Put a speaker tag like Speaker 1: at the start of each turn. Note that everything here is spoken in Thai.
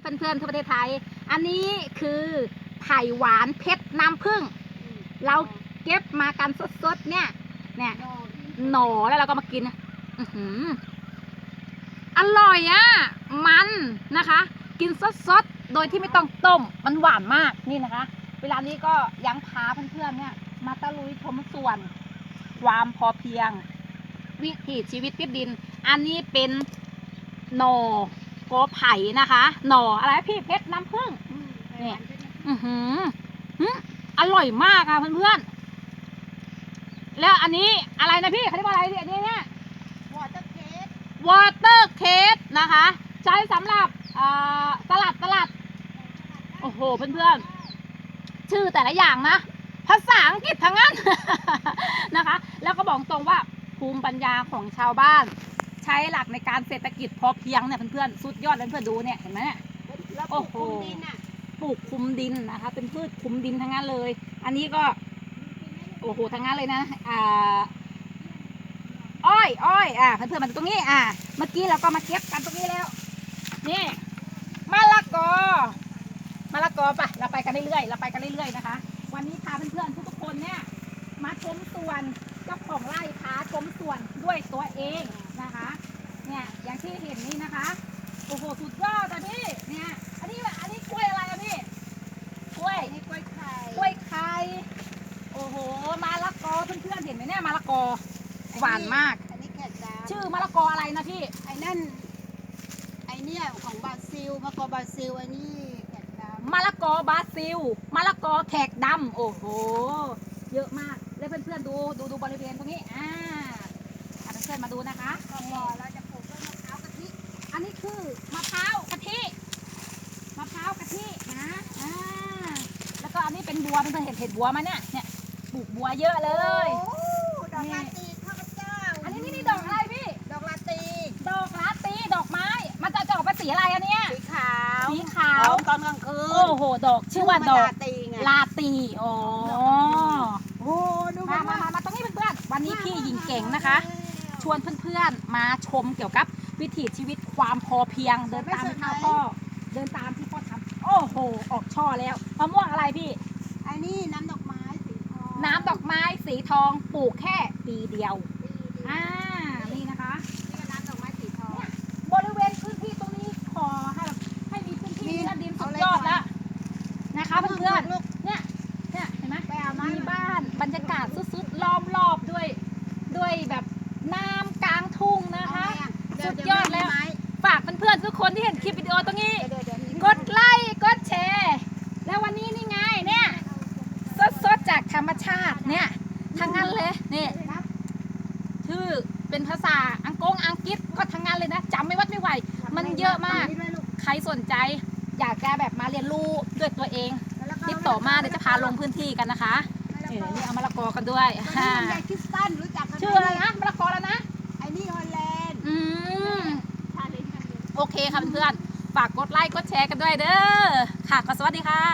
Speaker 1: เพื่อนๆทั่วประเทศไทย อันนี้คือไผ่หวานเพชรน้ำผึ้งเราเก็บมากันสดๆเนี่ย เนี่ยหน่อแล้วเราก็มากินอื้อหืออร่อยอะมันนะคะ กินสดๆ โดยที่ไม่ต้องต้ม มันหวานมากนี่นะคะ เวลานี้ก็ยังพาเพื่อนๆเนี่ย มาตะลุยชมสวน ความพอเพียง วิถีชีวิตติดดิน อันนี้เป็นหน่อ โกไผ่นะคะ หน่ออะไรพี่เพชรน้ำผึ้งเนี่ยอือหือหืออร่อยมากอะเพื่อนๆ แล้วอันนี้อะไรนะพี่เขาเรียกว่าอะไรเนี่ยอันนี้เนี่ยว
Speaker 2: อเตอร์เค้ก
Speaker 1: วอเตอร์เคสนะคะ ใช้สำหรับเอ่อสลัดสลัด โอ้โหเพื่อนๆ ชื่อแต่ละอย่างนะ ภาษาอังกฤษทั้งนั้นนะคะ แล้วก็บอกตรงว่าภูมิปัญญาของชาวบ้าน ใช้หลักในการเศรษฐกิจพอเพียงเนี่ยเพื่อนๆสุดยอดเลยเพื่อนๆดูเนี่ยเห็นไหมเนี่ย
Speaker 2: แล้ว
Speaker 1: โอ้
Speaker 2: ปลูก
Speaker 1: โห
Speaker 2: คุมดินอะ
Speaker 1: ปลูกคลุมดินนะคะ เป็นพืชคลุมดินทั้งนั้นเลย อันนี้ก็โอ้โหทั้งนั้นเลยนะอ่าอ้อยอ้อยอ่าเพื่อนๆมาดูตรงนี้อ่าเมื่อกี้เราก็มาเก็บกันตรงนี้แล้ว นี่มะละกอมะละกอไปเราไปกันเรื่อยๆเราไปกันเรื่อยๆนะคะ วันนี้พาเพื่อนๆทุกๆคนเนี่ยมาชมสวนเจ้าของไร่พาชมสวนด้วยตัวเองนะคะ เนี่ยอย่างที่เห็ นนี่นะคะ โอ้โห สุดยอดอะพี่ เนี่ย อันนี้อันนี้กล้วยอะไรอะพี่ กล้วย
Speaker 2: นี่กล้วยไข่
Speaker 1: กล้วยไข่ โอ้โหมะละกอเพื่อนๆเห็นไหมเนี่ยมะละกอ หวานมาก
Speaker 2: อันนี้แขกดา
Speaker 1: ชื่อมะละกออะไรนะพี่
Speaker 2: ไอ้นั่น ไอ้เนี่ยของบราซิลมะกอบราซิล อันนี้แขกดามะ
Speaker 1: ละกอบราซิล มะละกอแขกดำโอ้โห เยอะมาก แล้วเพื่อนๆดู ดูดูบริเวณตรงนี้ อ่าอะเพื่อนๆมาดูนะคะ
Speaker 2: ก็พอเราจะปลูกต้นมะพร้าวกะทิ
Speaker 1: อันนี้คือมะพร้าวกะทิ มะพร้าวกะทินะ อ่า แล้วก็อันนี้เป็น บัวเพื่อนๆเห็นเห็นบัวไหมเนี่ยเนี่ยปลูกบัวเยอะเลย
Speaker 2: โอ้ดอกลาตีข้าพเจ้า
Speaker 1: อันนี้นี่นี่ดอกอะไรพี่
Speaker 2: ดอกลาตี
Speaker 1: ดอกลาตีดอกไม้ มันจะจะออกเป็นสีอะไรอันเนี้ย
Speaker 2: สีขาว
Speaker 1: สีขาว
Speaker 2: หอมตอนกลางคืน
Speaker 1: โอ้โห ดอกชื่อว่าดอก
Speaker 2: ลาตีไง
Speaker 1: ลาตีอ๋อ
Speaker 2: โอ้ดู
Speaker 1: มามามามาตรงนี้เพื่อนๆวันนี้พี่หญิงเก่งนะคะ ชวนเพื่อนๆมาชมเกี่ยวกับวิถีชีวิตความพอเพียงเดินตามที่พ่อเดินตามที่พ่อทำโอ้โห ออกช่อแล้วมะม่วงอะไรพี่
Speaker 2: ไอ้นี่น้ำดอกไม้สีทอง
Speaker 1: น้ำดอกไม้สีทองปลูกแค่ปีเดียว
Speaker 2: อ่า
Speaker 1: อ่า นี่นะคะ
Speaker 2: นี่ก็น้ำดอกไม้สีทอง
Speaker 1: บริเวณพื้นที่ตรงนี้ขอให้แบบให้มีพื้นที่
Speaker 2: มี
Speaker 1: และดินสุ
Speaker 2: เอา
Speaker 1: ด
Speaker 2: เลย
Speaker 1: ยอด
Speaker 2: ค่ะ
Speaker 1: แล้วนะคะเพื่อน
Speaker 2: ลูก
Speaker 1: ๆ เนี่ย เนี่ยเห็นไหม
Speaker 2: ไปเอาไม้
Speaker 1: มีบ้านบรรยากาศสุดๆล้อมรอบด้วย ด้วยแบบน้ำกลางทุ่งนะคะ สุดยอดแล้ว ฝากเพื่อนๆทุกคนที่เห็นคลิปวิดีโอตรงนี้
Speaker 2: เดี๋ยวเดี๋ยว
Speaker 1: กดไลค์กดแชร์ แล้ววันนี้นี่ไงเนี่ยสดๆจากธรรมชาติเนี่ย ทั้งนั้นเลยนี่ชื่อเป็นภาษาอังกฤษอังกฤษก็ทั้งนั้นเลยนะจำไม่วัดไม่ไหว มันเยอะมาก ใครสนใจ อยากจะแบบมาเรียนรู้ด้วยตัวเอง ติดต่อมาเดี๋ยวจะพาลงพื้นที่กันนะคะเออนี่เอามะละกอกันด้วย
Speaker 2: ตัวนี้
Speaker 1: อ่า
Speaker 2: ลำไยคริสตันรู้จักกันหม
Speaker 1: ชื่ออะไรนะมะละกอแล้วนะ
Speaker 2: ไอ้นี่ฮอลแลนด์
Speaker 1: อืม
Speaker 2: ชาเลนจ์กันเลย
Speaker 1: โอเคค่ะเพื่อนๆฝากกดไลค์กดแชร์กันด้วยเด้อค่ะก็สวัสดีค่ะ